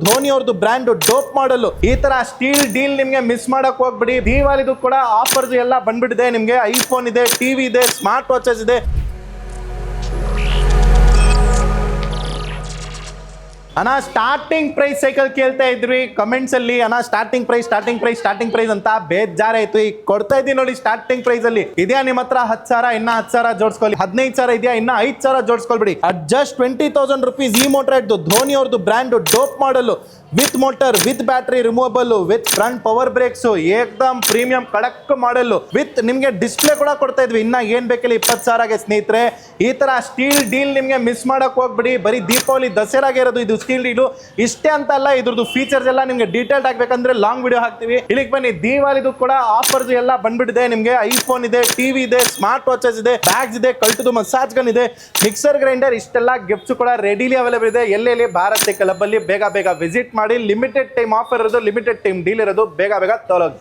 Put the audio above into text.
ಧೋನಿ ಅವ್ರದ್ದು brand dope ಮಾಡಲು ಈ ತರ ಸ್ಟೀಲ್ ಡೀಲ್ ನಿಮ್ಗೆ ಮಿಸ್ ಮಾಡಕ್ ಹೋಗ್ಬಿಡಿ. ದೀವಾಲಿದು ಕೂಡ ಆಫರ್ಸ್ ಎಲ್ಲ ಬಂದ್ಬಿಟ್ಟಿದೆ. ನಿಮ್ಗೆ ಐಫೋನ್ ಇದೆ ಟಿವಿ ಇದೆ ಸ್ಮಾರ್ಟ್ ವಾಚಸ್ ಇದೆ. ಅಣ್ಣ ಸ್ಟಾರ್ಟಿಂಗ್ ಪ್ರೈಸ್ ಸೈಕಲ್ ಕೇಳ್ತಾ ಇದ್ರಿ. ಕಮೆಂಟ್ಸ್ ಅಲ್ಲಿ, ಅಣ್ಣ starting price starting price starting price ಅಂತ ಬೇಜಾರಾಯ್ತು. ಈಗ ಕೊಡ್ತಾ ಇದ್ದೀನಿ ನೋಡಿ ಸ್ಟಾರ್ಟಿಂಗ್ ಪ್ರೈಸ್ ಅಲ್ಲಿ. ಇದೆಯಾ ನಿಮ್ಮ ಹತ್ರ ಹತ್ತು ಸಾವಿರ, ಇನ್ನ ಹತ್ತು ಸಾವಿರ ಜೋಡಿಸ್ಕೊಳ್ಳಿ. ಹದಿನೈದು ಸಾವಿರ ಇದೆಯಾ, ಇನ್ನ ಐದು ಸಾವಿರ ಜೋಡಿಸ್ಕೊಳ್ಬಿಡಿ. At just twenty thousand rupees ಈ ಮೋಟರ್ ಇದ್ದು ಧೋನಿ ಅವ್ರದ್ದು ಬ್ರ್ಯಾಂಡ್ ಡೋಪ್ ಮಾಡಲು with motor with battery removable with front power brakes ಏಕ್ದಮ್ premium ಕಡಕ್ ಮಾಡಲು ವಿತ್ ನಿಮ್ಗೆ ಡಿಸ್ಪ್ಲೇ ಕೂಡ ಕೊಡ್ತಾ ಇದ್ವಿ. ಇನ್ನ ಏನ್ ಬೇಕಿಲ್ಲ, ಇಪ್ಪತ್ತು ಸಾವಿರಗೆ ಸ್ನೇಹಿತರೆ. ಈ ತರ ಸ್ಟೀಲ್ ಡೀಲ್ ನಿಮ್ಗೆ ಮಿಸ್ ಮಾಡಕ್ ಹೋಗ್ಬಿಡಿ. ಬರೀ ದೀಪಾವಳಿ ದಸರಾಗೆ ಇರೋದು, ಇದು ಸ್ಟೀಲ್ ಡೀಲು ಇಷ್ಟೇ ಅಂತ ಅಲ್ಲ, ಇದ್ರದ್ದು ಫೀಚರ್ಸ್ ಎಲ್ಲ ನಿಮ್ಗೆ ಡೀಟೇಲ್ ಆಗ್ಬೇಕಂದ್ರೆ ಲಾಂಗ್ ವಿಡಿಯೋ ಹಾಕ್ತೀವಿ. ಇಲ್ಲಿಗೆ ಬನ್ನಿ ದೀವಾಲಿದು ಕೂಡ ಆಫರ್ಸ್ ಎಲ್ಲ ಬಂದ್ಬಿಟ್ಟಿದೆ. ನಿಮ್ಗೆ ಐಫೋನ್ ಇದೆ ಟಿವಿ ಇದೆ ಸ್ಮಾರ್ಟ್ ವಾಚಸ್ ಇದೆ ಬ್ಯಾಗ್ಸ್ ಇದೆ ಕಲ್ಟದು ಮಸಾಜ್ ಗನ್ ಇದೆ. ಮಿಕ್ಸರ್ ಗ್ರೈಂಡರ್ ಇಷ್ಟೆಲ್ಲ ಗಿಫ್ಟ್ಸ್ ಕೂಡ ರೆಡಿಲಿ ಅವೈಲೇಬಲ್ ಇದೆ. ಎಲ್ಲೆಲ್ಲಿ? ಭಾರತ್ ಕ್ಲಬ್ ಅಲ್ಲಿ ಬೇಗ ಬೇಗ ವಿಸಿಟ್ ಮಾಡಿ. ಲಿಮಿಟೆಡ್ ಟೈಮ್ ಆಫರ್ ಇರೋದು ಲಿಮಿಟೆಡ್ ಟೈಮ್ ಡೀಲ್ ಇರೋದು, ಬೇಗ ಬೇಗ ತೊಲೋದು